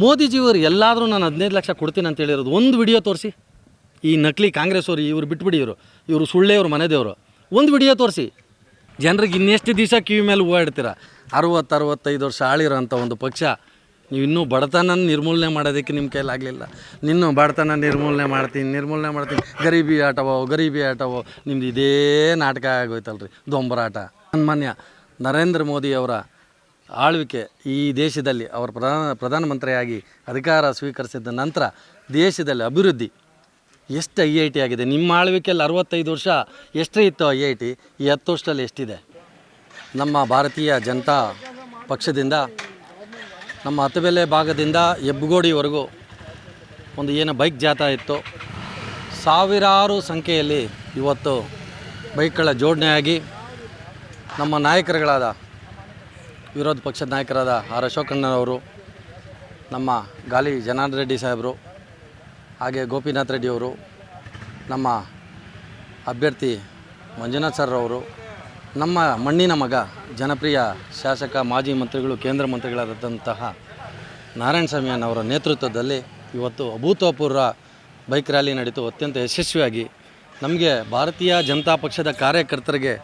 ಮೋದಿಜಿಯವರು ಎಲ್ಲಾದರೂ ನಾನು ಹದಿನೈದು ಲಕ್ಷ ಕೊಡ್ತೀನಿ ಅಂತ ಹೇಳಿರೋದು ಒಂದು ವಿಡಿಯೋ ತೋರಿಸಿ. ಈ ನಕಲಿ ಕಾಂಗ್ರೆಸ್ ಅವರು, ಇವರು ಬಿಟ್ಬಿಡಿ ಇವರು ಇವರು ಸುಳ್ಳೆ ಇವರು ಮನೆದೇವರು. ಒಂದು ವಿಡಿಯೋ ತೋರಿಸಿ. ಜನರಿಗೆ ಇನ್ನೆಷ್ಟು ದಿವಸ ಕಿವಿ ಮೇಲೆ ಹೂವು ಇಡ್ತೀರ? ಅರವತ್ತು, ಅರವತ್ತೈದು ವರ್ಷ ಆಳಿರೋಂಥ ಒಂದು ಪಕ್ಷ. ನೀವು ಇನ್ನೂ ಬಡತನ ನಿರ್ಮೂಲನೆ ಮಾಡೋದಕ್ಕೆ ನಿಮ್ಮ ಕೈಲಾಗಲಿಲ್ಲ ನಿನ್ನೂ ಬಡತನ ನಿರ್ಮೂಲನೆ ಮಾಡ್ತೀನಿ ನಿರ್ಮೂಲನೆ ಮಾಡ್ತೀನಿ. ಗರೀಬಿ ಆಟವೋ ಗರೀಬಿ ಆಟವೋ, ನಿಮ್ದು ಇದೇ ನಾಟಕ ಆಗೋಯ್ತಲ್ರಿ. ದೊಂಬರಾಟ. ಸನ್ಮಾನ್ಯ ನರೇಂದ್ರ ಮೋದಿ ಅವರ ಆಳ್ವಿಕೆ ಈ ದೇಶದಲ್ಲಿ ಅವರು ಪ್ರಧಾನ ಪ್ರಧಾನಮಂತ್ರಿಯಾಗಿ ಅಧಿಕಾರ ಸ್ವೀಕರಿಸಿದ ನಂತರ ದೇಶದಲ್ಲಿ ಅಭಿವೃದ್ಧಿ ಎಷ್ಟು ಐ ಐ ಟಿ ಆಗಿದೆ? ನಿಮ್ಮ ಆಳ್ವಿಕೆಯಲ್ಲಿ ಅರವತ್ತೈದು ವರ್ಷ ಎಷ್ಟೇ ಇತ್ತು ಐ ಐ ಟಿ? ಈ ಹತ್ತು ವರ್ಷದಲ್ಲಿ ಎಷ್ಟಿದೆ? ನಮ್ಮ ಭಾರತೀಯ ಜನತಾ ಪಕ್ಷದಿಂದ, ನಮ್ಮ ಹತ್ತಬೆಲೆ ಭಾಗದಿಂದ ಹೆಬ್ಬಗೋಡಿವರೆಗೂ ಒಂದು ಏನು ಬೈಕ್ ಜಾಥಾ ಇತ್ತು. ಸಾವಿರಾರು ಸಂಖ್ಯೆಯಲ್ಲಿ ಇವತ್ತು ಬೈಕ್ಗಳ ಜೋಡಣೆಯಾಗಿ ನಮ್ಮ ನಾಯಕರುಗಳಾದ ವಿರೋಧ ಪಕ್ಷದ ನಾಯಕರಾದ ಆರ್ ಅಶೋಕಣ್ಣನವರು ನಮ್ಮ ಗಾಲಿ ಜನಾರ್ದನ್ ರೆಡ್ಡಿ ಸಾಹೇಬರು, ಹಾಗೆ ಗೋಪಿನಾಥ್ ರೆಡ್ಡಿಯವರು, ನಮ್ಮ ಅಭ್ಯರ್ಥಿ ಮಂಜುನಾಥ್ ಸರ್ ಅವರು ನಮ್ಮ ಮಣ್ಣಿನ ಮಗ, ಜನಪ್ರಿಯ ಶಾಸಕ, ಮಾಜಿ ಮಂತ್ರಿಗಳು, ಕೇಂದ್ರ ಮಂತ್ರಿಗಳಾದಂತಹ ನಾರಾಯಣ ಸ್ವಾಮಿಯನ್ನವರ ನೇತೃತ್ವದಲ್ಲಿ ಇವತ್ತು ಅಭೂತಪೂರ್ವ ಬೈಕ್ ರ್ಯಾಲಿ ನಡೀತು ಅತ್ಯಂತ ಯಶಸ್ವಿಯಾಗಿ ನಮಗೆ ಭಾರತೀಯ ಜನತಾ ಪಕ್ಷದ ಕಾರ್ಯಕರ್ತರಿಗೆ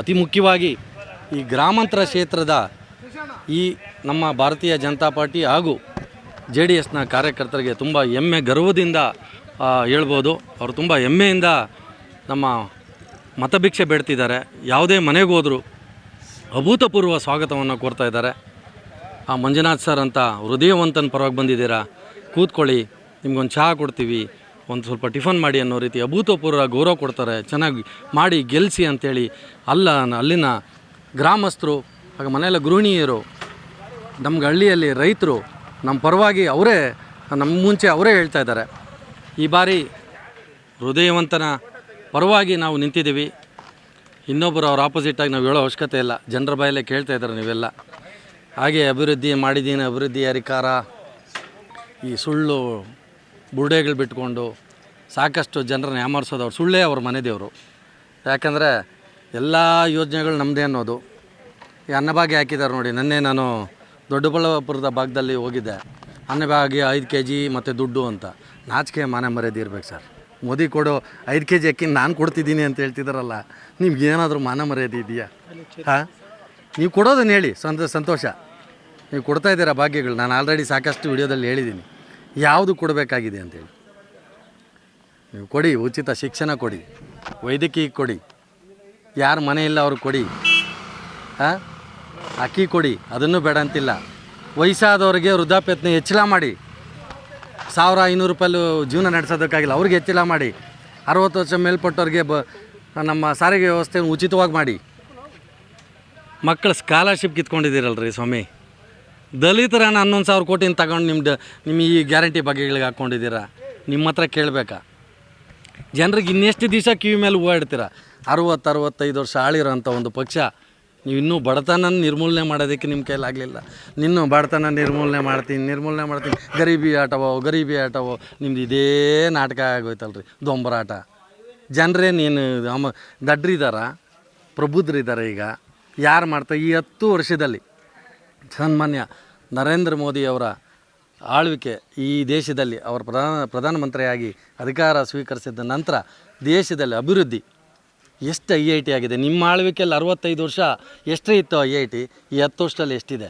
ಅತಿ ಮುಖ್ಯವಾಗಿ ಈ ಗ್ರಾಮಾಂತರ ಕ್ಷೇತ್ರದ ಈ ನಮ್ಮ ಭಾರತೀಯ ಜನತಾ ಪಾರ್ಟಿ ಹಾಗೂ ಜೆ ಡಿ ಎಸ್ನ ಕಾರ್ಯಕರ್ತರಿಗೆ ತುಂಬ ಹೆಮ್ಮೆ, ಗರ್ವದಿಂದ ಹೇಳ್ಬೋದು. ಅವರು ತುಂಬ ಹೆಮ್ಮೆಯಿಂದ ನಮ್ಮ ಮತಭಿಕ್ಷೆ ಬೇಡ್ತಿದ್ದಾರೆ. ಯಾವುದೇ ಮನೆಗೆ ಹೋದರೂ ಅಭೂತಪೂರ್ವ ಸ್ವಾಗತವನ್ನು ಕೊಡ್ತಾ ಇದ್ದಾರೆ. ಆ, ಮಂಜುನಾಥ್ ಸರ್ ಅಂತ ಹೃದಯವಂತನ ಪರವಾಗಿ ಬಂದಿದ್ದೀರಾ? ಕೂತ್ಕೊಳ್ಳಿ, ನಿಮ್ಗೊಂದು ಚಹಾ ಕೊಡ್ತೀವಿ. ಒಂದು ಸ್ವಲ್ಪ ಟಿಫನ್ ಮಾಡಿ ಅನ್ನೋ ರೀತಿ ಅಭೂತಪೂರ್ವ ಗೌರವ ಕೊಡ್ತಾರೆ. ಚೆನ್ನಾಗಿ ಮಾಡಿ ಗೆಲ್ಲಿಸಿ ಅಂಥೇಳಿ ಅಲ್ಲ, ಅಲ್ಲಿನ ಗ್ರಾಮಸ್ಥರು, ಹಾಗೆ ಮನೆಯಲ್ಲ ಗೃಹಿಣಿಯರು ನಮ್ಗೆ ಹಳ್ಳಿಯಲ್ಲಿ ರೈತರು, ನಮ್ಮ ಪರವಾಗಿ ಅವರೇ, ನಮ್ಮ ಮುಂಚೆ ಅವರೇ ಹೇಳ್ತಾ ಇದ್ದಾರೆ. ಈ ಬಾರಿ ಹೃದಯವಂತನ ಪರವಾಗಿ ನಾವು ನಿಂತಿದ್ದೀವಿ. ಇನ್ನೊಬ್ಬರು ಅವ್ರ ಆಪೋಸಿಟಾಗಿ ನಾವು ಹೇಳೋ ಅವಶ್ಯಕತೆ ಇಲ್ಲ. ಜನರ ಬಾಯಲ್ಲೇ ಕೇಳ್ತಾ ಇದ್ದಾರೆ ನೀವೆಲ್ಲ. ಹಾಗೆ ಅಭಿವೃದ್ಧಿ ಮಾಡಿದ್ದೀನಿ ಅಭಿವೃದ್ಧಿ ಅಧಿಕಾರ, ಈ ಸುಳ್ಳು ಬುರ್ಡೆಗಳು ಬಿಟ್ಕೊಂಡು ಸಾಕಷ್ಟು ಜನರನ್ನ ಯಾಮಾರಿಸೋದು ಅವ್ರು ಸುಳ್ಳೇ ಅವ್ರ ಮನೆ ದೇವರು. ಯಾಕಂದರೆ ಎಲ್ಲ ಯೋಜನೆಗಳು ನಮ್ಮದೇ ಅನ್ನೋದು. ಈ ಅನ್ನಭಾಗ್ಯ ಹಾಕಿದ್ದಾರೆ ನೋಡಿ. ನಿನ್ನೆ ನಾನು ದೊಡ್ಡಬಳ್ಳಾಪುರದ ಭಾಗದಲ್ಲಿ ಹೋಗಿದ್ದೆ. ಅನ್ನಭಾಗ್ಯ ಐದು ಕೆ ಜಿ ಮತ್ತು ದುಡ್ಡು ಅಂತ. ನಾಚಿಕೆ ಮಾನ ಮರ್ಯಾದೆ ಇರ್ಬೇಕು ಸರ್. ಮೋದಿ ಕೊಡೋ ಐದು ಕೆ ಜಿ ಅಕ್ಕಿ ನಾನು ಕೊಡ್ತಿದ್ದೀನಿ ಅಂತ ಹೇಳ್ತಿದ್ದಾರಲ್ಲ ನಿಮ್ಗೆ ಏನಾದರೂ ಮಾನ ಮರ್ಯಾದೆ ಇದೆಯಾ? ಹಾಂ? ನೀವು ಕೊಡೋದನ್ನು ಹೇಳಿ, ಸಂತ, ಸಂತೋಷ. ನೀವು ಕೊಡ್ತಾ ಇದ್ದೀರಾ ಭಾಗ್ಯಗಳು. ನಾನು ಆಲ್ರೆಡಿ ಸಾಕಷ್ಟು ವಿಡಿಯೋದಲ್ಲಿ ಹೇಳಿದ್ದೀನಿ. ಯಾವುದು ಕೊಡಬೇಕಾಗಿದೆ ಅಂತೇಳಿ ನೀವು ಕೊಡಿ, ಉಚಿತ ಶಿಕ್ಷಣ ಕೊಡಿ. ವೈದ್ಯಕೀಯ ಕೊಡಿ. ಯಾರ ಮನೆ ಇಲ್ಲ ಅವ್ರಿಗೆ ಕೊಡಿ. ಹಾಂ? ಅಕ್ಕಿ ಕೊಡಿ, ಅದನ್ನು ಬೇಡ ಅಂತಿಲ್ಲ. ವಯಸ್ಸಾದವ್ರಿಗೆ ವೃದ್ಧಾಪ್ಯತ್ನ ಹೆಚ್ಚಳ ಮಾಡಿ. ಸಾವಿರ ಐನೂರು ರೂಪಾಯಿ ಜೀವನ ನಡೆಸೋದಕ್ಕಾಗಿಲ್ಲ, ಅವ್ರಿಗೆ ಹೆಚ್ಚಳ ಮಾಡಿ. ಅರವತ್ತು ವರ್ಷ ಮೇಲ್ಪಟ್ಟವ್ರಿಗೆ ಬ, ನಮ್ಮ ಸಾರಿಗೆ ವ್ಯವಸ್ಥೆಯನ್ನು ಉಚಿತವಾಗಿ ಮಾಡಿ. ಮಕ್ಕಳು ಸ್ಕಾಲರ್ಶಿಪ್ ಕಿತ್ಕೊಂಡಿದ್ದೀರಲ್ರಿ ಸ್ವಾಮಿ. ದಲಿತರನ್ನು ಹನ್ನೊಂದು ಸಾವಿರ ಕೋಟಿನ ತಗೊಂಡು ನಿಮ್ದು ನಿಮ್ಮ ಈ ಗ್ಯಾರಂಟಿ ಬಗೆಗಳಿಗೆ ಹಾಕ್ಕೊಂಡಿದ್ದೀರಾ? ನಿಮ್ಮ ಹತ್ರ ಕೇಳಬೇಕಾ? ಜನರಿಗೆ ಇನ್ನೆಷ್ಟು ದಿವಸ ಕಿವಿ ಮೇಲೆ ಹೂವು ಇಡ್ತೀರ? ಅರವತ್ತು, ಅರವತ್ತೈದು ವರ್ಷ ಆಳಿರೋಂಥ ಒಂದು ಪಕ್ಷ. ನೀವು ಇನ್ನೂ ಬಡತನ ನಿರ್ಮೂಲನೆ ಮಾಡೋದಕ್ಕೆ ನಿಮ್ಮ ಕೈಲಾಗಲಿಲ್ಲ ನಿನ್ನೂ ಬಡತನ ನಿರ್ಮೂಲನೆ ಮಾಡ್ತೀನಿ ನಿರ್ಮೂಲನೆ ಮಾಡ್ತೀನಿ. ಗರೀಬಿ ಆಟವೋ ಗರೀಬಿ ಆಟವೋ, ನಿಮ್ದು ಇದೇ ನಾಟಕ ಆಗೋಯ್ತಲ್ರಿ, ದೊಂಬರಾಟ. ಜನರೇ ನೀನು ಅಮ ದಡ್ರಿದಾರ ಪ್ರಬುದ್ಧರಿದ್ದಾರೆ ಈಗ. ಯಾರು ಮಾಡ್ತಾ, ಈ ಹತ್ತು ವರ್ಷದಲ್ಲಿ ಸನ್ಮಾನ್ಯ ನರೇಂದ್ರ ಮೋದಿಯವರ ಆಳ್ವಿಕೆ ಈ ದೇಶದಲ್ಲಿ, ಅವರ ಪ್ರಧಾನ, ಪ್ರಧಾನಮಂತ್ರಿಯಾಗಿ ಅಧಿಕಾರ ಸ್ವೀಕರಿಸಿದ ನಂತರ ದೇಶದಲ್ಲಿ ಅಭಿವೃದ್ಧಿ ಎಷ್ಟು ಐ ಐ ಟಿ ಆಗಿದೆ? ನಿಮ್ಮ ಆಳ್ವಿಕೆಯಲ್ಲಿ ಅರವತ್ತೈದು ವರ್ಷ ಎಷ್ಟೇ ಇತ್ತು ಐ ಐ ಟಿ? ಈ ಹತ್ತು ವರ್ಷದಲ್ಲಿ ಎಷ್ಟಿದೆ?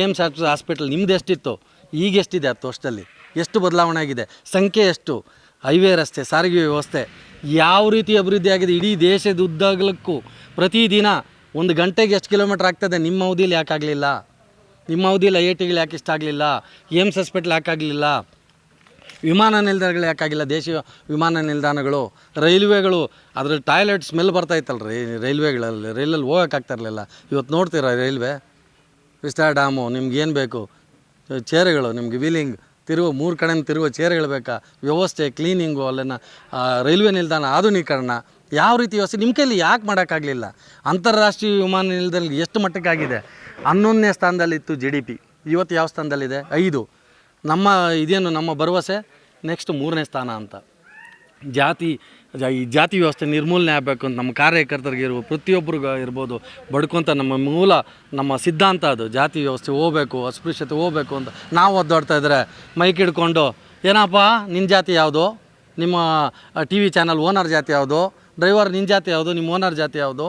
ಏಮ್ಸ್ ಹಾಸ್ಪಿಟಲ್ ನಿಮ್ದು ಎಷ್ಟಿತ್ತು? ಈಗ ಎಷ್ಟಿದೆ ಹತ್ತು ವರ್ಷದಲ್ಲಿ? ಎಷ್ಟು ಬದಲಾವಣೆ ಆಗಿದೆ? ಸಂಖ್ಯೆ ಎಷ್ಟು? ಹೈವೇ ರಸ್ತೆ, ಸಾರಿಗೆ ವ್ಯವಸ್ಥೆ, ಯಾವ ರೀತಿ ಅಭಿವೃದ್ಧಿ ಆಗಿದೆ? ಇಡೀ ದೇಶದ ಉದ್ದಗಲಕ್ಕೂ ಪ್ರತಿದಿನ ಒಂದು ಗಂಟೆಗೆ ಎಷ್ಟು ಕಿಲೋಮೀಟ್ರ್ ಆಗ್ತದೆ? ನಿಮ್ಮ ಅವಧಿಯಲ್ಲಿ ಯಾಕಾಗಲಿಲ್ಲ ನಿಮ್ಮ ಅವಧಿಯಲ್ಲಿ ಐ ಐ ಟಿಗಳು ಯಾಕೆ ಇಷ್ಟ ಆಗಲಿಲ್ಲ ಏಮ್ಸ್ ಹಾಸ್ಪಿಟ್ಲ್ ಯಾಕಾಗಲಿಲ್ಲ ವಿಮಾನ ನಿಲ್ದಾಣಗಳು ಯಾಕಾಗಿಲ್ಲ? ದೇಶೀಯ ವಿಮಾನ ನಿಲ್ದಾಣಗಳು, ರೈಲ್ವೆಗಳು. ಅದರಲ್ಲಿ ಟಾಯ್ಲೆಟ್ ಸ್ಮೆಲ್ ಬರ್ತಾ ಇತ್ತಲ್ರಿ ರೈಲ್ವೆಗಳಲ್ಲಿ. ರೈಲಲ್ಲಿ ಹೋಗೋಕ್ಕಾಗ್ತಾ ಇರಲಿಲ್ಲ ಇವತ್ತು ನೋಡ್ತೀರಾ ರೈಲ್ವೆ? ವಿಸ್ತಾರ ಡ್ಯಾಮು, ನಿಮ್ಗೆ ಏನು ಬೇಕು? ಚೇರುಗಳು, ನಿಮ್ಗೆ ವೀಲಿಂಗ್, ತಿರುವ, ಮೂರು ಕಡೆಯಿಂದ ತಿರುವ ಚೇರ್ಗಳು ಬೇಕಾ? ವ್ಯವಸ್ಥೆ, ಕ್ಲೀನಿಂಗು, ಅಲ್ಲಿನ ರೈಲ್ವೆ ನಿಲ್ದಾಣ ಆಧುನೀಕರಣ. ಯಾವ ರೀತಿ ವ್ಯವಸ್ಥೆ? ನಿಮ್ಮ ಕೈಲಿ ಯಾಕೆ ಮಾಡೋಕ್ಕಾಗಲಿಲ್ಲ? ಅಂತಾರಾಷ್ಟ್ರೀಯ ವಿಮಾನ ನಿಲ್ದಾಣ ಎಷ್ಟು ಮಟ್ಟಕ್ಕಾಗಿದೆ? ಹನ್ನೊಂದನೇ ಸ್ಥಾನದಲ್ಲಿತ್ತು ಜಿ ಡಿ ಪಿ ಇವತ್ತು ಯಾವ ಸ್ಥಾನದಲ್ಲಿದೆ? ಐದು. ನಮ್ಮ ಇದೇನು ನಮ್ಮ ಭರವಸೆ? ನೆಕ್ಸ್ಟ್ ಮೂರನೇ ಸ್ಥಾನ ಅಂತ. ಜಾತಿ ಈ ಜಾತಿ ವ್ಯವಸ್ಥೆ ನಿರ್ಮೂಲನೆ ಆಗಬೇಕು ಅಂತ ನಮ್ಮ ಕಾರ್ಯಕರ್ತರಿಗೆ ಇರ್ಬೋದು ಪ್ರತಿಯೊಬ್ಬರಿಗೂ ಇರ್ಬೋದು. ಬಡ್ಕೊಂತ ನಮ್ಮ ಮೂಲ, ನಮ್ಮ ಸಿದ್ಧಾಂತ ಅದು. ಜಾತಿ ವ್ಯವಸ್ಥೆ ಹೋಗ್ಬೇಕು, ಅಸ್ಪೃಶ್ಯತೆ ಹೋಗ್ಬೇಕು ಅಂತ. ನಾವು ಒದ್ದಾಡ್ತಾ ಇದ್ರೆ ಮೈಕ್ ಹಿಡ್ಕೊಂಡು ಏನಪ್ಪ ನಿನ್ನ ಜಾತಿ ಯಾವುದು? ನಿಮ್ಮ ಟಿ ವಿ ಚಾನಲ್ ಓನರ್ ಜಾತಿ ಯಾವುದು? ಡ್ರೈವರ್ ನಿನ್ನ ಜಾತಿ ಯಾವುದು ನಿಮ್ಮ ಓನರ್ ಜಾತಿ ಯಾವುದು,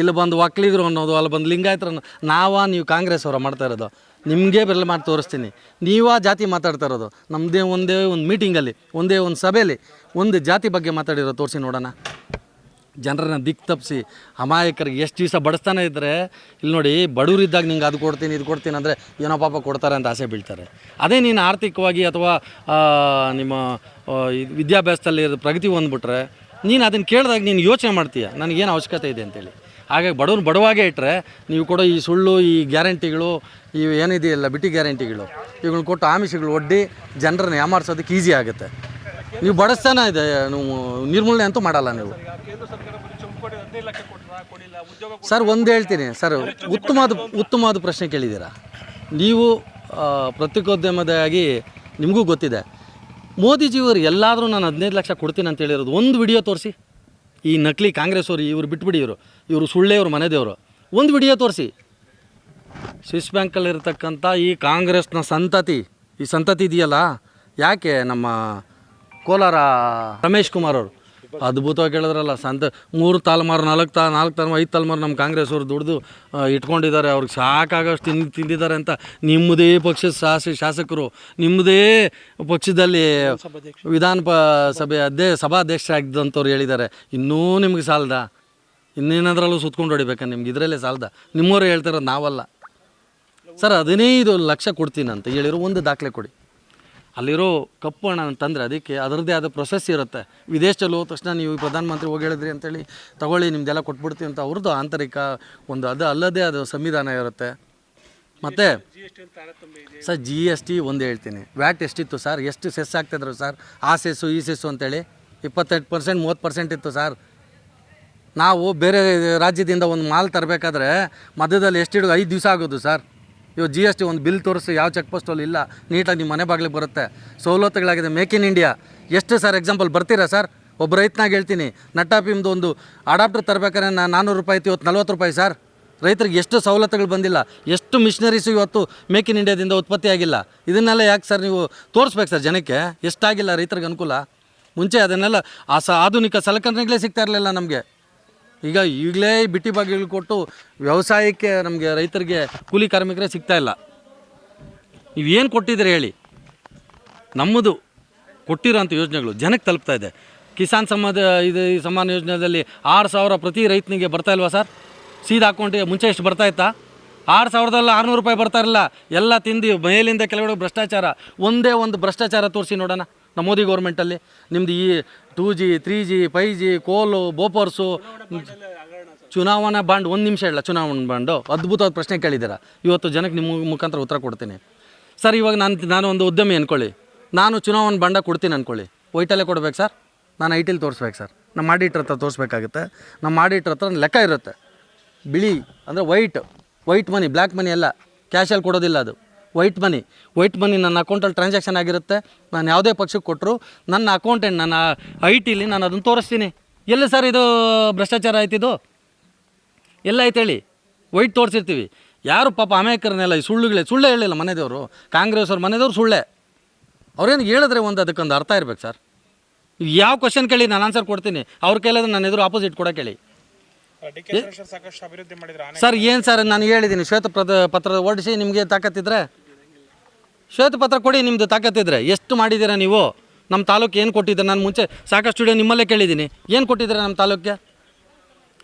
ಇಲ್ಲಿ ಬಂದು ಒಕ್ಕಲಿಗರು ಅನ್ನೋದು, ಅಲ್ಲಿ ಬಂದು ಲಿಂಗಾಯತರು ನಾವಾ, ನೀವು ಕಾಂಗ್ರೆಸ್ ಅವರ ಮಾಡ್ತಾ ಇರೋದು. ನಿಮಗೆ ಬೆರಳು ಮಾಡಿ ತೋರಿಸ್ತೀನಿ. ನೀವಾ ಜಾತಿ ಮಾತಾಡ್ತಾ ಇರೋದು. ನಮ್ಮದೇ ಒಂದೇ ಒಂದು ಮೀಟಿಂಗಲ್ಲಿ ಒಂದೇ ಒಂದು ಸಭೆಯಲ್ಲಿ ಒಂದು ಜಾತಿ ಬಗ್ಗೆ ಮಾತಾಡಿರೋ ತೋರಿಸಿ ನೋಡೋಣ. ಜನರನ್ನ ದಿಕ್ ತಪ್ಪಿಸಿ ಅಮಾಯಕರಿಗೆ ಎಷ್ಟು ದಿವಸ ಬಡಿಸ್ತಾನೆ ಇದ್ದರೆ ಇಲ್ಲಿ ನೋಡಿ ಬಡವರಿದ್ದಾಗ ನಿಂಗೆ ಅದು ಕೊಡ್ತೀನಿ, ಇದು ಕೊಡ್ತೀನಿ ಅಂದರೆ ಏನೋ ಪಾಪ ಕೊಡ್ತಾರೆ ಅಂತ ಆಸೆ ಬೀಳ್ತಾರೆ. ಅದೇ ನೀನು ಆರ್ಥಿಕವಾಗಿ ಅಥವಾ ನಿಮ್ಮ ವಿದ್ಯಾಭ್ಯಾಸದಲ್ಲಿ ಪ್ರಗತಿ ಹೊಂದ್ಬಿಟ್ರೆ ನೀನು ಅದನ್ನು ಕೇಳಿದಾಗ ನೀನು ಯೋಚನೆ ಮಾಡ್ತೀಯ? ನನಗೇನು ಅವಶ್ಯಕತೆ ಇದೆ ಅಂತೇಳಿ. ಹಾಗಾಗಿ ಬಡವ್ರು ಬಡವಾಗೇ ಇಟ್ಟರೆ ನೀವು ಕೊಡೋ ಈ ಸುಳ್ಳು, ಈ ಗ್ಯಾರಂಟಿಗಳು ಇವು ಏನಿದೆಯಲ್ಲ ಬಿಟ್ಟಿ ಗ್ಯಾರಂಟಿಗಳು ಇವುಗಳನ್ನ ಕೊಟ್ಟು ಆಮಿಷಗಳು ಒಡ್ಡಿ ಜನರನ್ನು ಯಾಮಾರಿಸೋದಕ್ಕೆ ಈಸಿ ಆಗುತ್ತೆ. ನೀವು ಬಡಿಸ್ತಾನ ಇದೆ, ನೀವು ನಿರ್ಮೂಲನೆ ಅಂತೂ ಮಾಡಲ್ಲ ನೀವು. ಸರ್, ಒಂದು ಹೇಳ್ತೀನಿ. ಸರ್, ಉತ್ತಮವಾದ ಉತ್ತಮವಾದ ಪ್ರಶ್ನೆ ಕೇಳಿದ್ದೀರಾ? ನೀವು ಪ್ರತ್ಯೇಕೋದ್ಯಮದಾಗಿ ನಿಮಗೂ ಗೊತ್ತಿದೆ. ಮೋದಿಜಿಯವರು ಎಲ್ಲಾದರೂ ನಾನು ಹದಿನೈದು ಲಕ್ಷ ಕೊಡ್ತೀನಿ ಅಂತ ಹೇಳಿರೋದು, ಒಂದು ವಿಡಿಯೋ ತೋರಿಸಿ. ಈ ನಕಲಿ ಕಾಂಗ್ರೆಸ್ ಅವರು, ಇವರು ಬಿಟ್ಬಿಡಿ ಇವರು. ಇವರು ಸುಳ್ಳೆ ಇವರು ಮನೆದೇವರು. ಒಂದು ವಿಡಿಯೋ ತೋರಿಸಿ. ಸ್ವಿಸ್ ಬ್ಯಾಂಕಲ್ಲಿರ್ತಕ್ಕಂಥ ಈ ಕಾಂಗ್ರೆಸ್ನ ಸಂತತಿ, ಈ ಸಂತತಿ ಇದೆಯಲ್ಲ? ಯಾಕೆ ನಮ್ಮ ಕೋಲಾರ ರಮೇಶ್ ಕುಮಾರ್ ಅವರು? ಅದ್ಭುತವಾಗಿ ಹೇಳಿದ್ರಲ್ಲ, ಸಂತ ಮೂರು ತಲೆಮಾರು, ನಾಲ್ಕು ತಾ ನಾಲ್ಕು ತಲೆಮಾರು, ಐದು ತಲೆಮಾರು ನಮ್ಮ ಕಾಂಗ್ರೆಸ್ ಅವರು ದುಡ್ದು ಇಟ್ಕೊಂಡಿದ್ದಾರೆ. ಅವ್ರಿಗೆ ಸಾಕಾಗೋಷ್ಟು ತಿಂದು ತಿಂದಿದ್ದಾರೆ ಅಂತ ನಿಮ್ಮದೇ ಪಕ್ಷದ ಶಾಸ ಶಾಸಕರು, ನಿಮ್ಮದೇ ಪಕ್ಷದಲ್ಲಿ ವಿಧಾನ ಸಭೆ ಸಭಾಧ್ಯಕ್ಷ ಸಭಾಧ್ಯಕ್ಷರಾಗಿದ್ದಂಥವ್ರು ಹೇಳಿದ್ದಾರೆ. ಇನ್ನೂ ನಿಮ್ಗೆ ಸಾಲದ? ಇನ್ನೇನಾದ್ರಲ್ಲೂ ಸುತ್ಕೊಂಡು ಹೊಡಿಬೇಕಾ ನಿಮ್ಗೆ? ಇದರಲ್ಲೇ ಸಾಲದ? ನಿಮ್ಮವರು ಹೇಳ್ತಾರ ನಾವಲ್ಲ. ಸರ್, ಹದಿನೈದು ಲಕ್ಷ ಕೊಡ್ತೀನಿ ಅಂತ ಹೇಳಿರೋ ಒಂದು ದಾಖಲೆ ಕೊಡಿ. ಅಲ್ಲಿರೋ ಕಪ್ಪು ಹಣ ಅಂತಂದರೆ ಅದಕ್ಕೆ ಅದರದ್ದೇ ಆದ ಪ್ರೊಸೆಸ್ ಇರುತ್ತೆ. ವಿದೇಶದಲ್ಲಿ ಹೋದ ತಕ್ಷಣ ನೀವು ಪ್ರಧಾನಮಂತ್ರಿ ಹೋಗಿ ಹೇಳಿದ್ರಿ ಅಂತೇಳಿ ತಗೊಳ್ಳಿ, ನಿಮ್ದೆಲ್ಲ ಕೊಟ್ಬಿಡ್ತೀವಿ ಅಂತ ಅವ್ರದ್ದು ಆಂತರಿಕ ಒಂದು ಅದು ಅಲ್ಲದೇ ಅದು ಸಂವಿಧಾನ ಇರುತ್ತೆ. ಮತ್ತು ಸರ್ ಜಿ ಎಸ್ ಟಿ ಒಂದು ಹೇಳ್ತೀನಿ. ವ್ಯಾಟ್ ಎಷ್ಟಿತ್ತು ಸರ್? ಎಷ್ಟು ಸೆಸ್ ಆಗ್ತಿದ್ರು ಸರ್? ಆ ಸೆಸ್ಸು, ಈ ಸೆಸ್ಸು ಅಂತೇಳಿ ಇಪ್ಪತ್ತೆಂಟು ಪರ್ಸೆಂಟ್ ಮೂವತ್ತು ಪರ್ಸೆಂಟ್ ಇತ್ತು ಸರ್. ನಾವು ಬೇರೆ ರಾಜ್ಯದಿಂದ ಒಂದು ಮಾಲ್ ತರಬೇಕಾದ್ರೆ ಮಧ್ಯದಲ್ಲಿ ಎಷ್ಟು ಹಿಡಿದು ಐದು ದಿವಸ ಆಗೋದು ಸರ್? ಇವಾಗ ಜಿ ಎಸ್ ಟಿ ಒಂದು ಬಿಲ್ ತೋರಿಸಿ ಯಾವ ಚೆಕ್ ಪೋಸ್ಟಲ್ಲಿ ಇಲ್ಲ ನೀಟಾಗಿ ನಿಮ್ಮ ಮನೆ ಬಾಗಿಲಿಗೆ ಬರುತ್ತೆ. ಸವಲತ್ತುಗಳಾಗಿದೆ ಮೇಕ್ ಇನ್ ಇಂಡಿಯಾ ಎಷ್ಟು ಸರ್ ಎಕ್ಸಾಂಪಲ್ ಬರ್ತೀರಾ ಸರ್ ಒಬ್ಬ ರೈತನಾಗ ಹೇಳ್ತೀನಿ ನಟ್ಟಾಪಿಮ್ದು ಒಂದು ಅಡಾಪ್ಟರ್ ತರಬೇಕಾದ್ರೆ ನಾನು ನಾನ್ನೂರು ರೂಪಾಯಿ ಇವತ್ತು ನಲ್ವತ್ತು ರೂಪಾಯಿ ಸರ್ ರೈತರಿಗೆ ಎಷ್ಟು ಸವಲತ್ತುಗಳು ಬಂದಿಲ್ಲ, ಎಷ್ಟು ಮಿಷನರೀಸು ಇವತ್ತು ಮೇಕ್ ಇನ್ ಇಂಡಿಯಾದಿಂದ ಉತ್ಪತ್ತಿ ಆಗಿಲ್ಲ. ಇದನ್ನೆಲ್ಲ ಯಾಕೆ ಸರ್ ನೀವು ತೋರಿಸ್ಬೇಕು ಸರ್ ಜನಕ್ಕೆ? ಎಷ್ಟಾಗಿಲ್ಲ ರೈತರಿಗೆ ಅನುಕೂಲ? ಮುಂಚೆ ಅದನ್ನೆಲ್ಲ ಆ ಸ ಆಧುನಿಕ ಸಲಕರಣೆಗಳೇ ಸಿಗ್ತಾ ಇರಲಿಲ್ಲ ನಮಗೆ. ಈಗ ಈಗಲೇ ಬಿಟ್ಟಿ ಬಾಗಿಲು ಕೊಟ್ಟು ವ್ಯವಸಾಯಕ್ಕೆ ನಮಗೆ ರೈತರಿಗೆ ಕೂಲಿ ಕಾರ್ಮಿಕರೇ ಸಿಗ್ತಾ ಇಲ್ಲ. ನೀವೇನು ಕೊಟ್ಟಿದ್ದೀರಿ ಹೇಳಿ? ನಮ್ಮದು ಕೊಟ್ಟಿರೋಂಥ ಯೋಜನೆಗಳು ಜನಕ್ಕೆ ತಲುಪ್ತಾ ಇದೆ. ಕಿಸಾನ್ ಸಮಾಧ ಇದು ಈ ಸಮ್ಮಾನ ಯೋಜನೆಯಲ್ಲಿ ಆರು ಸಾವಿರ ಪ್ರತಿ ರೈತನಿಗೆ ಬರ್ತಾ ಇಲ್ವಾ ಸರ್? ಸೀದಾ ಅಕೌಂಟಿಗೆ ಮುಂಚೆ ಎಷ್ಟು ಬರ್ತಾ ಇತ್ತಾ? ಆರು ಸಾವಿರದಲ್ಲಿ ಆರುನೂರು ರೂಪಾಯಿ ಬರ್ತಾ ಇರಲಿಲ್ಲ. ಎಲ್ಲ ತಿಂದು ಮೇಲಿಂದ ಕೆಲವೆಡೆ ಭ್ರಷ್ಟಾಚಾರ. ಒಂದೇ ಒಂದು ಭ್ರಷ್ಟಾಚಾರ ತೋರಿಸಿ ನೋಡೋಣ. ನಮ್ಮ ಮೋದಿ ಗೌರ್ಮೆಂಟಲ್ಲಿ ನಿಮ್ಮದು ಈ two G three G five G ಕೋಲು ಬೋಪರ್ಸು ಚುನಾವಣಾ ಬಾಂಡ್, ಒಂದು ನಿಮಿಷ ಇಲ್ಲ ಚುನಾವಣಾ ಬಾಂಡು. ಅದ್ಭುತವಾದ ಪ್ರಶ್ನೆ ಕೇಳಿದ್ದೀರಾ? ಇವತ್ತು ಜನಕ್ಕೆ ನಿಮ್ಮ ಮುಖಾಂತರ ಉತ್ತರ ಕೊಡ್ತೀನಿ. ಸರ್, ಇವಾಗ ನಾನು ನಾನು ಒಂದು ಉದ್ಯಮಿ ಅಂದ್ಕೊಳ್ಳಿ ನಾನು ಚುನಾವಣಾ ಬಾಂಡ ಕೊಡ್ತೀನಿ ಅಂದ್ಕೊಳ್ಳಿ ವೈಟಲ್ಲೇ ಕೊಡ್ಬೇಕು ಸರ್? ನಾನು ಐ ಟಿಲಿ ತೋರಿಸ್ಬೇಕು ಸರ್. ನಮ್ಮ ಆಡಿಟ್ರ್ ಹತ್ರ ತೋರಿಸ್ಬೇಕಾಗುತ್ತೆ. ನಮ್ಮ ಆಡಿಟ್ರ್ ಹತ್ರ ಲೆಕ್ಕ ಇರುತ್ತೆ. ಬಿಳಿ ಅಂದರೆ white white money black money ಅಲ್ಲ ಕ್ಯಾಶಲ್ಲಿ ಕೊಡೋದಿಲ್ಲ ಅದು. ವೈಟ್ ಮನಿ. ವೈಟ್ ಮನಿ ನನ್ನ ಅಕೌಂಟಲ್ಲಿ ಟ್ರಾನ್ಸಾಕ್ಷನ್ ಆಗಿರುತ್ತೆ. ನಾನು ಯಾವುದೇ ಪಕ್ಷಕ್ಕೆ ಕೊಟ್ಟರು ನನ್ನ ಅಕೌಂಟೆಂಟ್ ನನ್ನ ಐ ಟಿಲಿ ನಾನು ಅದನ್ನು ತೋರಿಸ್ತೀನಿ. ಎಲ್ಲಿ ಸರ್ ಇದು ಭ್ರಷ್ಟಾಚಾರ ಆಯ್ತಿದ್ದು ಎಲ್ಲ ಐತೆ ಹೇಳಿ? ವೈಟ್ ತೋರಿಸಿರ್ತೀವಿ. ಯಾರು ಪಾಪ ಅಮೇಕರನ್ನೆಲ್ಲ ಈ ಸುಳ್ಳುಗಳೇ ಸುಳ್ಳೇ ಹೇಳಿಲ್ಲ ಮನೆದೇವರು. ಕಾಂಗ್ರೆಸ್ ಅವ್ರ ಮನೆದೇವ್ರು ಸುಳ್ಳೇ. ಅವ್ರೇನು ಹೇಳಿದ್ರೆ ಒಂದು ಅದಕ್ಕೊಂದು ಅರ್ಥ ಇರ್ಬೇಕು ಸರ್. ಯಾವ ಕ್ವಶನ್ ಕೇಳಿ ನಾನು ಆನ್ಸರ್ ಕೊಡ್ತೀನಿ. ಅವ್ರ ಕೈಲಾದ್ರೆ ನನ್ನ ಎದುರು ಆಪೋಸಿಟ್ ಕೂಡ ಕೇಳಿ. ಸರ್ ಏನು ಸರ್ ನಾನು ಹೇಳಿದ್ದೀನಿ ಶ್ವೇತ ಪತ್ರ ಓಡಿಸಿ ನಿಮಗೆ ತಾಕತ್ತಿದ್ರೆ ಶ್ವೇತಪತ್ರ ಕೊಡಿ ನಿಮ್ಮದು ತಾಕತ್ತಿದ್ರೆ ಎಷ್ಟು ಮಾಡಿದ್ದೀರಾ ನೀವು? ನಮ್ಮ ತಾಲೂಕು ಏನು ಕೊಟ್ಟಿದ್ದೀರಾ? ನಾನು ಮುಂಚೆ ಸಾಕಷ್ಟು ಸ್ಟುಡಿಯೋ ನಿಮ್ಮಲ್ಲೇ ಕೇಳಿದ್ದೀನಿ. ಏನು ಕೊಟ್ಟಿದ್ದೀರಾ ನಮ್ಮ ತಾಲೂಕಿಗೆ?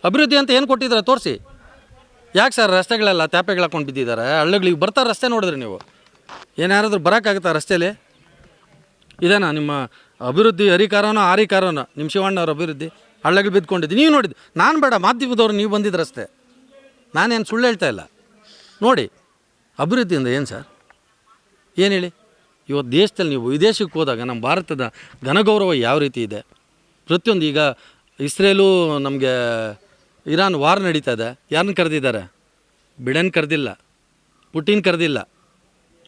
ಅಭಿವೃದ್ಧಿ ಅಂತ ಏನು ಕೊಟ್ಟಿದ್ದೀರಾ? ತೋರಿಸಿ. ಯಾಕೆ ಸರ್ ರಸ್ತೆಗಳೆಲ್ಲ ತ್ಯಾಪೆಗಳು ಹಾಕೊಂಡು ಬಿದ್ದಿದ್ದಾರೆ? ಹಳ್ಳಿಗಳಿಗೆ ಬರ್ತಾರೆ ರಸ್ತೆ ನೋಡಿದ್ರಿ ನೀವು. ಏನಾರಾದ್ರೂ ಬರೋಕ್ಕಾಗುತ್ತಾ ರಸ್ತೆಯಲ್ಲಿ ಇದೇನಾ ನಿಮ್ಮ ಅಭಿವೃದ್ಧಿ ಹರಿಕಾರನೋ ಆರಿಕಾರನೋ ನಿಮ್ಮ ಶಿವಣ್ಣವ್ರ ಅಭಿವೃದ್ಧಿ? ಹಳ್ಳಗಳು ಬಿದ್ದುಕೊಂಡಿದ್ದು ನೀವು ನೋಡಿದ್ದು ನಾನು ಬೇಡ, ಮಾಧ್ಯಮದವ್ರು ನೀವು ಬಂದಿದ್ರಷ್ಟೇ ನಾನೇನು ಸುಳ್ಳು ಹೇಳ್ತಾ ಇಲ್ಲ. ನೋಡಿ, ಅಭಿವೃದ್ಧಿಯಿಂದ ಏನು ಸರ್? ಏನು ಹೇಳಿ? ಇವತ್ತು ದೇಶದಲ್ಲಿ ನೀವು ವಿದೇಶಕ್ಕೆ ಹೋದಾಗ ನಮ್ಮ ಭಾರತದ ಘನಗೌರವ ಯಾವ ರೀತಿ ಇದೆ? ಪ್ರತಿಯೊಂದು ಈಗ ಇಸ್ರೇಲು ನಮಗೆ ಇರಾನ್ ವಾರ್ ನಡೀತಾ ಇದೆ. ಯಾರನ್ನ ಕರೆದಿದ್ದಾರೆ? ಬಿಡನ್ ಕರೆದಿಲ್ಲ. ಪುಟಿನ್ ಕರೆದಿಲ್ಲ.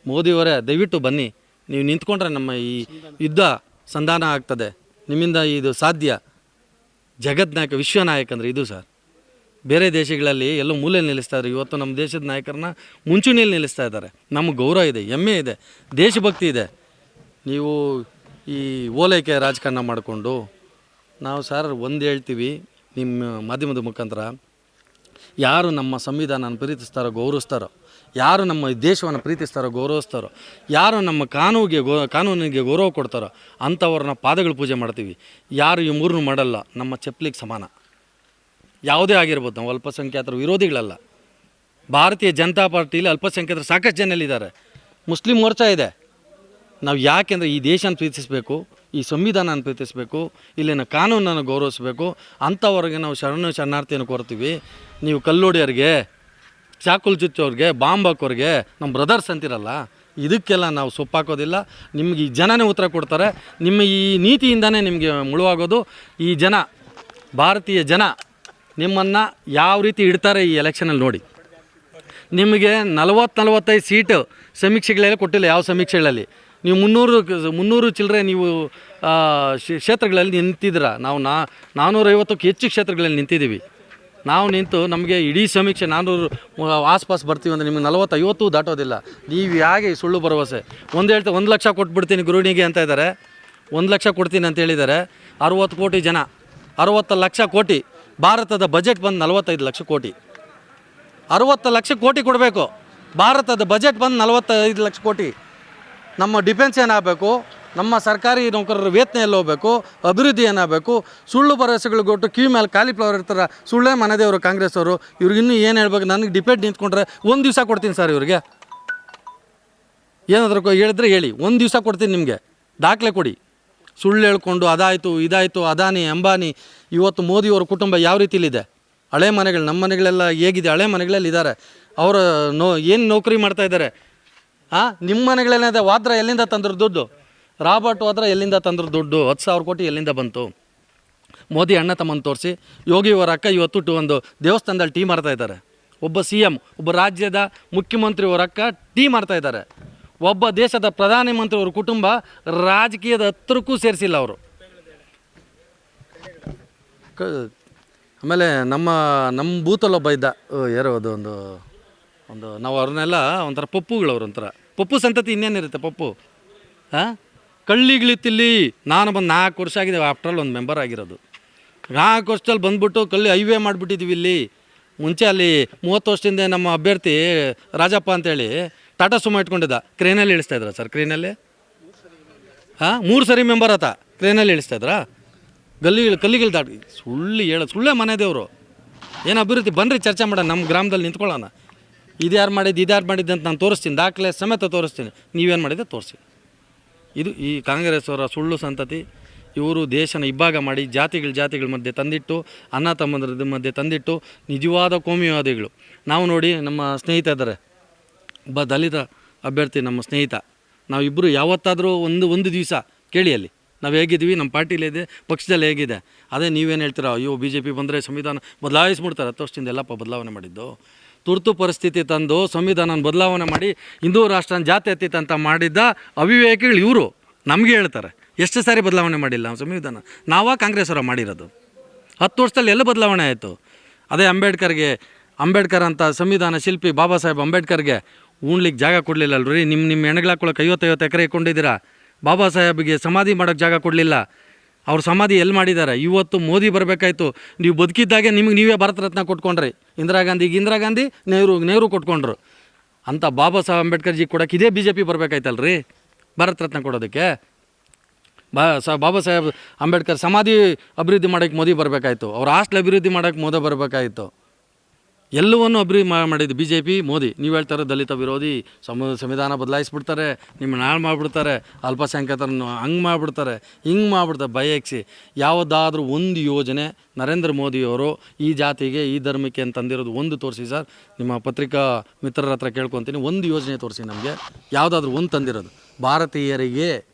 ಮೋದಿಯವರೇ ದಯವಿಟ್ಟು ಬನ್ನಿ. ನೀವು ನಿಂತ್ಕೊಂಡ್ರೆ ನಮ್ಮ ಈ ಯುದ್ಧ ಸಂಧಾನ ಆಗ್ತದೆ. ನಿಮ್ಮಿಂದ ಇದು ಸಾಧ್ಯ. ಜಗತ್ನಾಯಕ ವಿಶ್ವ ನಾಯಕ ಅಂದರೆ ಇದು ಸರ್. ಬೇರೆ ದೇಶಗಳಲ್ಲಿ ಎಲ್ಲೋ ಮೂಲೆ ನಿಲ್ಲಿಸ್ತಾ ಇದ್ದಾರೆ. ಇವತ್ತು ನಮ್ಮ ದೇಶದ ನಾಯಕರನ್ನ ಮುಂಚೂಣಿಯಲ್ಲಿ ನಿಲ್ಲಿಸ್ತಾ ಇದ್ದಾರೆ. ನಮಗೆ ಗೌರವ ಇದೆ, ಹೆಮ್ಮೆ ಇದೆ, ದೇಶಭಕ್ತಿ ಇದೆ. ನೀವು ಈ ಓಲೈಕೆ ರಾಜಕಾರಣ ಮಾಡಿಕೊಂಡು, ನಾವು ಸರ್ ಒಂದು ಹೇಳ್ತೀವಿ, ನಿಮ್ಮ ಮಾಧ್ಯಮದ ಮುಖಾಂತರ, ಯಾರು ನಮ್ಮ ಸಂವಿಧಾನ ಪ್ರೀತಿಸ್ತಾರೋ ಗೌರವಿಸ್ತಾರೋ, ಯಾರು ನಮ್ಮ ದೇಶವನ್ನು ಪ್ರೀತಿಸ್ತಾರೋ ಗೌರವಿಸ್ತಾರೋ, ಯಾರು ನಮ್ಮ ಕಾನೂನಿಗೆ ಗೌ, ಕಾನೂನಿಗೆ ಗೌರವ ಕೊಡ್ತಾರೋ, ಅಂಥವ್ರನ್ನ ಪಾದಗಳು ಪೂಜೆ ಮಾಡ್ತೀವಿ. ಯಾರು ಈ ಮೂರನ್ನು ಮಾಡಲ್ಲ, ನಮ್ಮ ಚಪ್ಪಲಿಗೆ ಸಮಾನ. ಯಾವುದೇ ಆಗಿರ್ಬೋದು, ನಾವು ಅಲ್ಪಸಂಖ್ಯಾತರ, ವಿರೋಧಿಗಳಲ್ಲ. ಭಾರತೀಯ ಜನತಾ ಪಾರ್ಟಿಯಲ್ಲಿ ಅಲ್ಪಸಂಖ್ಯಾತರು ಸಾಕಷ್ಟು ಜನ ಮುಸ್ಲಿಂ ಮೋರ್ಚಾ ಇದೆ. ನಾವು ಯಾಕೆಂದರೆ ಈ ದೇಶನ ಪ್ರೀತಿಸಬೇಕು, ಈ ಸಂವಿಧಾನನ ಪ್ರೀತಿಸಬೇಕು, ಇಲ್ಲಿನ ಕಾನೂನನ್ನು ಗೌರವಿಸಬೇಕು, ಅಂಥವ್ರಿಗೆ ನಾವು ಶರಣ ಶರಣಾರ್ಥಿಯನ್ನು ಕೋರ್ತೀವಿ ನೀವು ಕಲ್ಲೋಡಿಯವ್ರಿಗೆ, ಚಾಕುಲ್ ಚುಚ್ಚೋರಿಗೆ ಬಾಂಬ್ ಹಾಕೋರಿಗೆ, ನಮ್ಮ ಬ್ರದರ್ಸ್ ಅಂತಿರಲ್ಲ, ಇದಕ್ಕೆಲ್ಲ ನಾವು ಸೊಪ್ಪಾಕೋದಿಲ್ಲ ನಿಮಗೆ ಈ ಜನನೇ ಉತ್ತರ ಕೊಡ್ತಾರೆ. ನಿಮ್ಮ ಈ ನೀತಿಯಿಂದನೇ ನಿಮಗೆ ಮುಳುವಾಗೋದು. ಈ ಜನ, ಭಾರತೀಯ ಜನ ನಿಮ್ಮನ್ನು ಯಾವ ರೀತಿ ಇಡ್ತಾರೆ ಈ ಎಲೆಕ್ಷನಲ್ಲಿ ನೋಡಿ. ನಿಮಗೆ ನಲವತ್ತು ನಲವತ್ತೈದು ಸೀಟು ಸಮೀಕ್ಷೆಗಳೆಲ್ಲ ಕೊಟ್ಟಿಲ್ಲ ಯಾವ ಸಮೀಕ್ಷೆಗಳಲ್ಲಿ. ನೀವು ಮುನ್ನೂರು ಮುನ್ನೂರು ಚಿಲ್ಲರೆ ನೀವು ಕ್ಷೇತ್ರಗಳಲ್ಲಿ ನಿಂತಿದ್ದೀರ. ನಾವು ನಾ ನಾನ್ನೂರೈವತ್ತಕ್ಕೂ ಹೆಚ್ಚು ಕ್ಷೇತ್ರಗಳಲ್ಲಿ ನಿಂತಿದ್ದೀವಿ. ನಾವು ನಿಂತು ನಮಗೆ ಇಡೀ ಸಮೀಕ್ಷೆ ನಾನ್ನೂರು ಆಸ್ಪಾಸ್ ಬರ್ತೀವಿ ಅಂದರೆ ನಿಮಗೆ ನಲವತ್ತು ಐವತ್ತು ದಾಟೋದಿಲ್ಲ. ನೀವು ಹೇಗೆ ಸುಳ್ಳು ಭರವಸೆ? ಒಂದು ಹೇಳ್ತಾ, ಒಂದು ಲಕ್ಷ ಕೊಟ್ಬಿಡ್ತೀನಿ ಗುರುಣಿಗೆ ಅಂತ ಇದ್ದಾರೆ. ಒಂದು ಲಕ್ಷ ಕೊಡ್ತೀನಿ ಅಂತ ಹೇಳಿದ್ದಾರೆ. ಅರುವತ್ತು ಕೋಟಿ ಜನ, ಅರುವತ್ತು ಲಕ್ಷ ಕೋಟಿ ಭಾರತದ ಬಜೆಟ್ ಬಂದು ನಲವತ್ತೈದು ಲಕ್ಷ ಕೋಟಿ. ಅರುವತ್ತು ಲಕ್ಷ ಕೋಟಿ ಕೊಡಬೇಕು. ಭಾರತದ ಬಜೆಟ್ ಬಂದು ನಲವತ್ತೈದು ಲಕ್ಷ ಕೋಟಿ. ನಮ್ಮ ಡಿಫೆನ್ಸ್ ಏನಾಗಬೇಕು? ನಮ್ಮ ಸರ್ಕಾರಿ ನೌಕರರ ವೇತನ ಎಲ್ಲಿ ಹೋಗಬೇಕು ಅಭಿವೃದ್ಧಿ ಏನಾಗಬೇಕು? ಸುಳ್ಳು ಭರವಸೆಗಳು ಕೊಟ್ಟು ಕಿವಿ ಮೇಲೆ ಕಾಲಿಫ್ಲವರ್ ಇರ್ತಾರೆ, ಸುಳ್ಳೇ ಮನೆದೇವರು ಕಾಂಗ್ರೆಸ್ ಅವರು. ಇವ್ರಿಗೆ ಇನ್ನೂ ಏನು ಹೇಳ್ಬೇಕು? ನನಗೆ ಡಿಪೆಂಡ್ ನಿಂತ್ಕೊಂಡ್ರೆ ಒಂದು ದಿವಸ ಕೊಡ್ತೀನಿ ಸರ್ ಇವ್ರಿಗೆ. ಏನಾದರೂ ಹೇಳಿದ್ರೆ ಹೇಳಿ. ಒಂದು ದಿವಸ ಕೊಡ್ತೀನಿ ನಿಮಗೆ. ದಾಖಲೆ ಕೊಡಿ. ಸುಳ್ಳು ಹೇಳ್ಕೊಂಡು ಅದಾಯಿತು, ಇದಾಯಿತು, ಅದಾನಿ, ಅಂಬಾನಿ, ಇವತ್ತು ಮೋದಿಯವರ ಕುಟುಂಬ ಯಾವ ರೀತಿಲಿದೆ ಹಳೆ ಮನೆಗಳು, ನಮ್ಮ ಮನೆಗಳೆಲ್ಲ ಹೇಗಿದೆ? ಹಳೆ ಮನೆಗಳಲ್ಲಿ ಇದ್ದಾರೆ. ಅವರ ನೋ, ಏನು ನೌಕರಿ ಮಾಡ್ತಾ ಇದ್ದಾರೆ? ಹಾಂ ನಿಮ್ಮ ಮನೆಗಳೇನಿದೆ ವಾದ್ರ ಎಲ್ಲಿಂದ ತಂದ್ರು ದುಡ್ಡು? ರಾಬರ್ಟ್ ವಾದ್ರ ಎಲ್ಲಿಂದ ತಂದ್ರು ದುಡ್ಡು? ಹತ್ತು ಸಾವಿರ ಕೋಟಿ ಎಲ್ಲಿಂದ ಬಂತು? ಮೋದಿ ಅಣ್ಣ ತಮ್ಮನ್ನು ತೋರಿಸಿ, ಯೋಗಿ ಅವರ ಅಕ್ಕ ಇವತ್ತು ಒಂದು ದೇವಸ್ಥಾನದಲ್ಲಿ ಟೀ ಮಾಡ್ತಾ ಇದ್ದಾರೆ. ಒಬ್ಬ ಸಿ ಎಂ ಒಬ್ಬ ರಾಜ್ಯದ ಮುಖ್ಯಮಂತ್ರಿ ಅವರ ಅಕ್ಕ ಟೀ ಮಾಡ್ತಾ ಇದ್ದಾರೆ. ಒಬ್ಬ ದೇಶದ ಪ್ರಧಾನಿ ಮಂತ್ರಿಯವರ ಕುಟುಂಬ ರಾಜಕೀಯದ ಹತ್ರಕ್ಕೂ ಸೇರಿಸಿಲ್ಲ ಅವರು. ಕ ಆಮೇಲೆ ನಮ್ಮ ನಮ್ಮ ಬೂತಲ್ಲಿ ಒಬ್ಬ ಇದ್ದ ಓ, ಯಾರೋ ಅದು ಒಂದು ಒಂದು ನಾವು ಅವ್ರನ್ನೆಲ್ಲ ಒಂಥರ ಪಪ್ಪುಗಳು ಅವ್ರು ಒಂಥರ. ಪಪ್ಪು ಸಂತತಿ ಇನ್ನೇನಿರುತ್ತೆ ಪಪ್ಪು? ಹಾಂ? ಕಳ್ಳಿಗಳಿತ್ತಿಲ್ಲಿ ನಾನು ಬಂದು ನಾಲ್ಕು ವರ್ಷ ಆಗಿದೆ ಆಫ್ಟ್ರಲ್ಲಿ ಒಂದು ಮೆಂಬರ್ ಆಗಿರೋದು. ನಾಲ್ಕು ವರ್ಷದಲ್ಲಿ ಬಂದ್ಬಿಟ್ಟು ಕಳ್ಳಿ ಹೈವೇ ಮಾಡಿಬಿಟ್ಟಿದ್ದೀವಿ ಇಲ್ಲಿ. ಮುಂಚೆ ಅಲ್ಲಿ ಮೂವತ್ತು ವರ್ಷದಿಂದ ನಮ್ಮ ಅಭ್ಯರ್ಥಿ ರಾಜಪ್ಪ ಅಂತೇಳಿ ಟಾಟಾ ಸುಮ್ಮ ಇಟ್ಕೊಂಡಿದ್ದ. ಕ್ರೇನಲ್ಲಿ ಇಳಿಸ್ತಾ ಇದ್ರ ಸರ್ ಕ್ರೇನಲ್ಲಿ ಹಾಂ? ಮೂರು ಸರಿ ಮೆಂಬರ್ ಆತ. ಕ್ರೇನಲ್ಲಿ ಇಳಿಸ್ತಾ ಇದ್ರಾ? ಗಲ್ಲಿ ಕಲ್ಲಿಗಳು ದಾಟಿ ಸುಳ್ಳು ಹೇಳ ಸುಳ್ಳೇ ಮನೆ ದೇವರು. ಏನು ಅಭಿವೃದ್ಧಿ? ಬನ್ನಿರಿ ಚರ್ಚೆ ಮಾಡೋಣ. ನಮ್ಮ ಗ್ರಾಮದಲ್ಲಿ ನಿಂತ್ಕೊಳ್ಳೋಣ. ಇದು ಯಾರು ಮಾಡಿದ್ದು, ಇದು ಯಾರು ಮಾಡಿದ್ದು ಅಂತ ನಾನು ತೋರಿಸ್ತೀನಿ. ದಾಖಲೆ ಸಮೇತ ತೋರಿಸ್ತೀನಿ. ನೀವೇನು ಮಾಡಿದ್ದೆ ತೋರಿಸಿ ಇದು ಈ ಕಾಂಗ್ರೆಸ್ ಅವರ ಸುಳ್ಳು ಸಂತತಿ. ಇವರು ದೇಶನ ಇಬ್ಬಾಗ ಮಾಡಿ ಜಾತಿಗಳ ಜಾತಿಗಳ ಮಧ್ಯೆ ತಂದಿಟ್ಟು ಅನ್ನ ತಮ್ಮಂದ್ರ ಮಧ್ಯೆ ತಂದಿಟ್ಟು ನಿಜವಾದ ಕೋಮಿವಾದಿಗಳು. ನಾವು ನೋಡಿ ನಮ್ಮ ಸ್ನೇಹಿತ ಇದ್ದಾರೆ ಒಬ್ಬ ದಲಿತ ಅಭ್ಯರ್ಥಿ ನಮ್ಮ ಸ್ನೇಹಿತ. ನಾವಿಬ್ಬರು ಯಾವತ್ತಾದರೂ ಒಂದು ಒಂದು ದಿವಸ ಕೇಳಿ ಅಲ್ಲಿ. ನಾವು ಹೇಗಿದ್ದೀವಿ ನಮ್ಮ ಪಾರ್ಟಿಲಿ ಇದೆ, ಪಕ್ಷದಲ್ಲಿ ಹೇಗಿದೆ. ಅದೇ ನೀವೇನು ಹೇಳ್ತೀರಾ, ಅಯ್ಯೋ ಬಿ ಜೆ ಪಿ ಬಂದರೆ ಸಂವಿಧಾನ ಬದಲಾಯಿಸ್ಬಿಡ್ತಾರೆ, ಹತ್ತು ವರ್ಷದಿಂದ ಎಲ್ಲಪ್ಪ ಬದಲಾವಣೆ ಮಾಡಿದ್ದು. ತುರ್ತು ಪರಿಸ್ಥಿತಿ ತಂದು ಸಂವಿಧಾನನ ಬದಲಾವಣೆ ಮಾಡಿ ಹಿಂದೂ ರಾಷ್ಟ್ರನ ಜಾತಿ ಅಂತ ಮಾಡಿದ್ದ ಅವಿವೇಕಿಗಳು ಇವರು. ನಮಗೆ ಹೇಳ್ತಾರೆ, ಎಷ್ಟು ಸಾರಿ ಬದಲಾವಣೆ ಮಾಡಿಲ್ಲ ಸಂವಿಧಾನ? ನಾವಾ ಕಾಂಗ್ರೆಸ್ ಅವರ ಮಾಡಿರೋದು? ಹತ್ತು ವರ್ಷದಲ್ಲಿ ಎಲ್ಲ ಬದಲಾವಣೆ ಆಯಿತು. ಅದೇ ಅಂಬೇಡ್ಕರ್ಗೆ, ಅಂಬೇಡ್ಕರ್ ಅಂತ ಸಂವಿಧಾನ ಶಿಲ್ಪಿ ಬಾಬಾ ಸಾಹೇಬ್ ಅಂಬೇಡ್ಕರ್ಗೆ ಉಣ್ಲಿಕ್ಕೆ ಜಾಗ ಕೊಡಲಿಲ್ಲ ಅಲ್ರಿ ನಿಮ್ಮ ನಿಮ್ಮ ಹೆಣ್ಗಳು ಹಾಕೊಳಕ್ಕೆ ಐವತ್ತೈವತ್ತು ಎಕರೆ ಇಟ್ಕೊಂಡಿದ್ದೀರಾ ಬಾಬಾ ಸಾಹೇಬ್ಗೆ ಸಮಾಧಿ ಮಾಡೋಕ್ಕೆ ಜಾಗ ಕೊಡಲಿಲ್ಲ. ಅವ್ರ ಸಮಾಧಿ ಎಲ್ಲಿ ಮಾಡಿದ್ದಾರೆ ಇವತ್ತು ಮೋದಿ ಬರಬೇಕಾಯ್ತು. ನೀವು ಬದುಕಿದ್ದಾಗೆ ನಿಮಗೆ ನೀವೇ ಭಾರತ ರತ್ನ ಕೊಟ್ಕೊಂಡ್ರಿ. ಇಂದಿರಾ ಗಾಂಧಿಗೆ ಇಂದಿರಾ ಗಾಂಧಿ, ನೆಹರು ನೆಹರು ಕೊಟ್ಕೊಂಡ್ರು. ಅಂತ ಬಾಬಾ ಸಾಹೇಬ್ ಅಂಬೇಡ್ಕರ್ ಜಿ ಕೊಡೋಕೆ ಇದೇ ಬಿ ಜೆ ಪಿ ಬರಬೇಕಾಯ್ತಲ್ರಿ? ಭಾರತ ರತ್ನ ಕೊಡೋದಕ್ಕೆ? ಬಾ ಸಾ ಬಾಬಾ ಸಾಹೇಬ್ ಅಂಬೇಡ್ಕರ್ ಸಮಾಧಿ ಅಭಿವೃದ್ಧಿ ಮಾಡೋಕ್ಕೆ ಮೋದಿ ಬರಬೇಕಾಯ್ತು. ಅವ್ರ ಹಾಸ್ಟೆಲ್ ಅಭಿವೃದ್ಧಿ ಮಾಡೋಕ್ಕೆ ಮೋದಿ ಬರಬೇಕಾಯಿತು. ಎಲ್ಲವನ್ನು ಅಭಿವೃದ್ಧಿ ಮಾಡಿದ್ದು ಬಿ ಜೆ ಪಿ ಮೋದಿ. ನೀವು ಹೇಳ್ತಾರೆ ದಲಿತ ವಿರೋಧಿ ಸಮ ಸಂವಿಧಾನ ಬದಲಾಯಿಸ್ಬಿಡ್ತಾರೆ ನಿಮ್ಮ ನಾಳು ಮಾಡಿಬಿಡ್ತಾರೆ, ಅಲ್ಪಸಂಖ್ಯಾತರನ್ನು ಹಂಗೆ ಮಾಡಿಬಿಡ್ತಾರೆ, ಹಿಂಗೆ ಮಾಡಿಬಿಡ್ತಾರೆ ಬಯಕ್ಸಿ ಯಾವುದಾದ್ರೂ ಒಂದು ಯೋಜನೆ ನರೇಂದ್ರ ಮೋದಿಯವರು ಈ ಜಾತಿಗೆ, ಈ ಧರ್ಮಕ್ಕೆ ಅಂತಂದಿರೋದು ಒಂದು ತೋರಿಸಿ ಸರ್. ನಿಮ್ಮ ಪತ್ರಿಕಾ ಮಿತ್ರರ ಹತ್ರ ಕೇಳ್ಕೊತೀನಿ. ಒಂದು ಯೋಜನೆ ತೋರಿಸಿ ನಮಗೆ. ಯಾವುದಾದ್ರೂ ಒಂದು ತಂದಿರೋದು. ಭಾರತೀಯರಿಗೆ,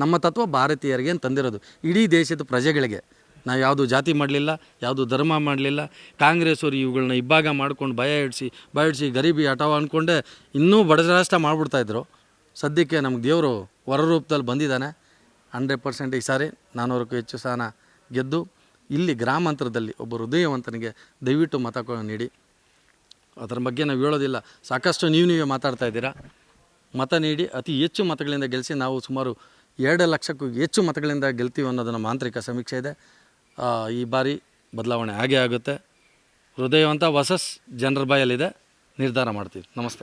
ನಮ್ಮ ತತ್ವ ಭಾರತೀಯರಿಗೆ ಅಂತ ತಂದಿರೋದು. ಇಡೀ ದೇಶದ ಪ್ರಜೆಗಳಿಗೆ. ನಾವು ಯಾವುದು ಜಾತಿ ಮಾಡಲಿಲ್ಲ, ಯಾವುದು ಧರ್ಮ ಮಾಡಲಿಲ್ಲ. ಕಾಂಗ್ರೆಸ್ಸವರು ಇವುಗಳನ್ನ ಇಬ್ಬಾಗ ಮಾಡ್ಕೊಂಡು ಭಯ ಇಡಿಸಿ ಭಯ ಇಡಿಸಿ ಗರೀಬಿ ಅಟವ ಅಂದ್ಕೊಂಡೆ ಇನ್ನೂ ಬಡ ರಾಷ್ಟ್ರ ಮಾಡಿಬಿಡ್ತಾಯಿದ್ರು ಸದ್ಯಕ್ಕೆ ನಮ್ಗೆ ದೇವರು ವರರೂಪದಲ್ಲಿ ಬಂದಿದ್ದಾನೆ. ಹಂಡ್ರೆಡ್ ಪರ್ಸೆಂಟ್ ಈ ಸಾರಿ ನಾನೂರಕ್ಕೂ ಹೆಚ್ಚು ಸ್ಥಾನ ಗೆದ್ದು ಇಲ್ಲಿ ಗ್ರಾಮಾಂತರದಲ್ಲಿ ಒಬ್ಬ ಹೃದಯವಂತನಿಗೆ ದಯವಿಟ್ಟು ಮತ ನೀಡಿ. ಅದರ ಬಗ್ಗೆ ನಾವು ಹೇಳೋದಿಲ್ಲ. ಸಾಕಷ್ಟು ನೀವು ನೀವೇ ಮಾತಾಡ್ತಾ ಇದ್ದೀರಾ. ಮತ ನೀಡಿ, ಅತಿ ಹೆಚ್ಚು ಮತಗಳಿಂದ ಗೆಲ್ಲಿಸಿ ನಾವು ಸುಮಾರು ಎರಡು ಲಕ್ಷಕ್ಕೂ ಹೆಚ್ಚು ಮತಗಳಿಂದ ಗೆಲ್ತೀವಿ ಅನ್ನೋದು ಮಾಂತ್ರಿಕ ಸಮೀಕ್ಷೆ ಇದೆ. ಈ ಬಾರಿ ಬದಲಾವಣೆ ಆಗೇ ಆಗುತ್ತೆ. ಹೃದಯವಂತ ವಸಸ್ ಜನರ ಬಾಯಲ್ಲಿದೆ. ನಿರ್ಧಾರ ಮಾಡ್ತೀವಿ. ನಮಸ್ತೆ.